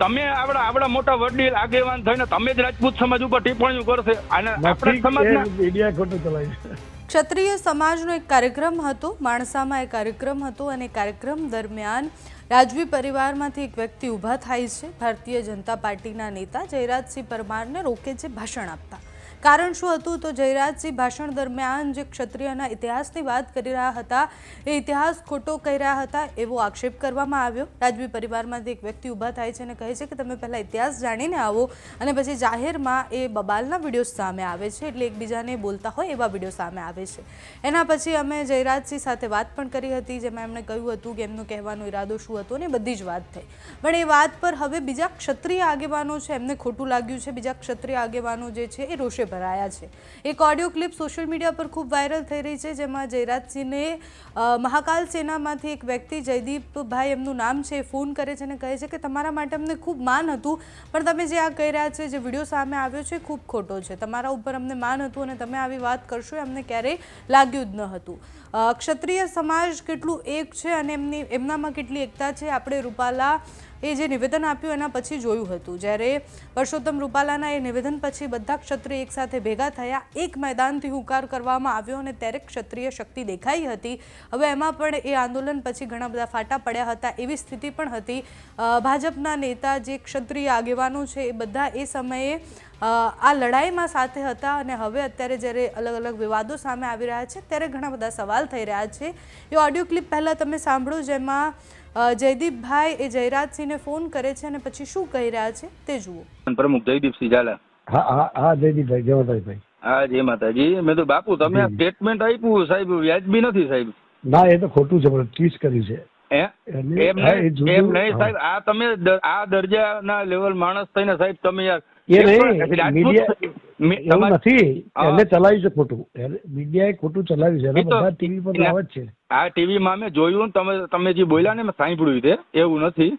તમે આવડા આવડા મોટા વડીલ આગેવાન થઈને તમે જ રાજપૂત સમાજ ઉપર ટિપ્પણીઓ કરશે. અને આપણા સમાજના મીડિયા ખોટું ચલાવી ક્ષત્રિય સમાજનો એક કાર્યક્રમ હતો માણસામાં એક કાર્યક્રમ હતો અને કાર્યક્રમ દરમિયાન રાજવી પરિવારમાંથી એક વ્યક્તિ ઊભા થાય છે ભારતીય જનતા પાર્ટીના નેતા જયરાજસિંહ પરમારને રોકે છે ભાષણ આપતા. કારણ શું હતું? તો જયરાજસિંહ ભાષણ દરમિયાન જે ક્ષત્રિયના ઇતિહાસની વાત કરી રહ્યા હતા, એ ઇતિહાસ ખોટો કહી રહ્યા હતા એવો આક્ષેપ કરવામાં આવ્યો. રાજવી પરિવારમાંથી એક વ્યક્તિ ઊભા થાય છે અને કહે છે કે તમે પહેલાં ઇતિહાસ જાણીને આવો અને પછી જાહેરમાં એ બબાલના વીડિયો સામે આવે છે એટલે એકબીજાને બોલતા હોય એવા વીડિયો સામે આવે છે. એના પછી અમે જયરાજસિંહ સાથે વાત પણ કરી હતી, જેમાં એમણે કહ્યું હતું કે એમનો કહેવાનો ઈરાદો શું હતો ને બધી જ વાત થઈ. પણ એ વાત પર હવે બીજા ક્ષત્રિય આગેવાનો છે, એમને ખોટું લાગ્યું છે. બીજા ક્ષત્રિય આગેવાનો જે છે એ રોષે ભરાયા છે. એક ઓડિયો ક્લિપ સોશિયલ મીડિયા પર ખૂબ વાયરલ થઈ રહી છે, જેમાં જયરાજસિંહને મહાકાલ સેનામાંથી એક વ્યક્તિ જયદીપભાઈ એમનું નામ છે ફોન કરે છે અને કહે છે કે તમારા માટે અમને ખૂબ માન હતું, પણ તમે જે આ કહી રહ્યા છે, જે વીડિયો સામે આવ્યો છે ખૂબ ખોટો છે. તમારા ઉપર અમને માન હતું અને તમે આવી વાત કરશો એ અમને ક્યારેય લાગ્યું જ ન હતું. ક્ષત્રિય સમાજ કેટલું એક છે અને એમની, એમનામાં કેટલી એકતા છે, આપણે રૂપાલા એ જે નિવેદન આપ્યું એના પછી જોયું હતું. જ્યારે પરસોત્તમ રૂપાલાના એ નિવેદન પછી બધા ક્ષત્રિય એકસાથે ભેગા થયા. એક મેદાનથી હુંકાર કરવામાં આવ્યો અને ત્યારે ક્ષત્રિય શક્તિ દેખાઈ હતી. હવે એમાં પણ એ આંદોલન પછી ઘણા બધા ફાટા પડ્યા હતા. એવી સ્થિતિ પણ હતી. ભાજપના નેતા જે ક્ષત્રિય આગેવાનો છે એ બધા એ સમયે આ લડાઈમાં સાથે હતા અને હવે અત્યારે જ્યારે અલગ અલગ વિવાદો સામે આવી રહ્યા છે ત્યારે ઘણા બધા સવાલ થઈ રહ્યા છે. એ ઓડિયો ક્લિપ પહેલાં તમે સાંભળો જેમાં જયદીપભાઈ એ જયરાજસિંહને ફોન કરે છે અને પછી શું કહી રહ્યા છે તે જુઓ. પ્રમુખ જયદીપસિંહ ઝાલા. હા હા હા જયદીપભાઈ જયવંતભાઈ હા જય માતાજી. મેં તો બાપુ તમે આ સ્ટેટમેન્ટ આપ્યું સાહેબ વ્યાજબી નથી સાહેબ. ના એ તો ખોટું છે પણ ટ્વીટ કર્યું છે. એમ? નહીં? એમ નહીં સાહેબ આ તમે આ દરજાના લેવલ માણસ થઈને સાહેબ તમે યાર એ નહીં રાજપૂત- મીડિયા એવું નથી એને ચલાવ્યું છે ખોટું. મીડિયાએ ખોટું ચલાવ્યું છે એ એના તો- બધા ટીવી પર આવે છે. આ ટીવીમાં મેં જોયું તમે તમે જે બોલ્યા ને મેં સાંભળ્યું છે એવું નથી.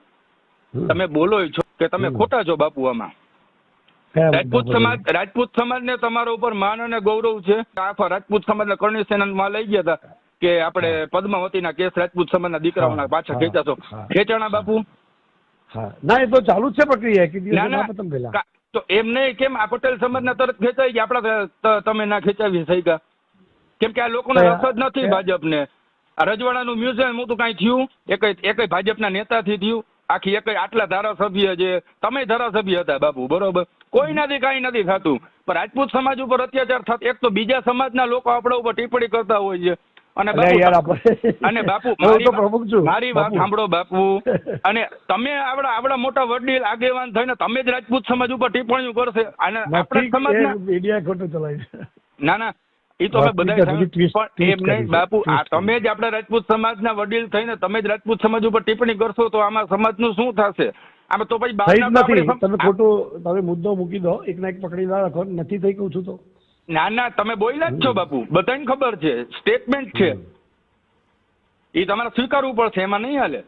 તમે બોલો છો કે તમે ખોટા છો બાપુ આમાં. રાજપૂત સમાજ રાજપૂત સમાજ ને તમારા ઉપર માન અને ગૌરવ છે. આખા રાજપૂત સમાજ ને કરણી સેનામાં લઈ ગયા હતા. કે આપણે પદ્માવતીના કેસ રાજપૂત સમાજના દીકરાઓના પાછા હા, ખેંચાશો ખેંચાણા બાપુ? ના એ તો ચાલુ જ છે પ્રક્રિયા. તો એમ નહીં કેમ આ પટેલ સમાજના તરત ખેંચાઈ ગયા? આપણા તમે ના ખેંચાવી શક્યા કેમ કે આ લોકોને રસ જ નથી ભાજપને. આ રજવાડાનું મ્યુઝિયમ મોટું કાંઈ થયું? એક એક ભાજપના નેતાથી થયું? આખી એક આટલા ધારાસભ્ય છે તમે ધારાસભ્ય હતા બાપુ બરોબર? કોઈ નથી કાંઈ નથી થતું. પણ રાજપૂત સમાજ ઉપર અત્યાચાર થતો એક તો બીજા સમાજના લોકો આપણા ઉપર ટિપ્પણી કરતા હોય છે. અને બાપુ અને બાપુ મારી વાત- સાંભળો બાપુ. અને તમે આવડા આવડા મોટા વડીલ આગેવાન થઈને તમે જ રાજપૂત સમાજ ઉપર ટિપ્પણીઓ કરશે. અને આપણા સમાજ મીડિયા ખોટું ચલાવ્યું છે ના ના એ તો અમે બધા પણ એમ નહીં બાપુ આ તમે જ આપણા રાજપૂત સમાજના વડીલ થઈને તમે જ રાજપૂત સમાજ ઉપર ટિપ્પણી કરશો તો આમાં સમાજનું શું થશે? આમાં તો પછી તમે ખોટું તમે મુદ્દો મૂકી દો. એક ના એક પકડી રાખો. નથી થઈ કહું છું તો. ના ના તમે બોલ્યા જ છો બાપુ. બધાને ખબર છે. સ્ટેટમેન્ટ છે. એ તમારે સ્વીકારવું પડશે એમાં નહીં હાલે.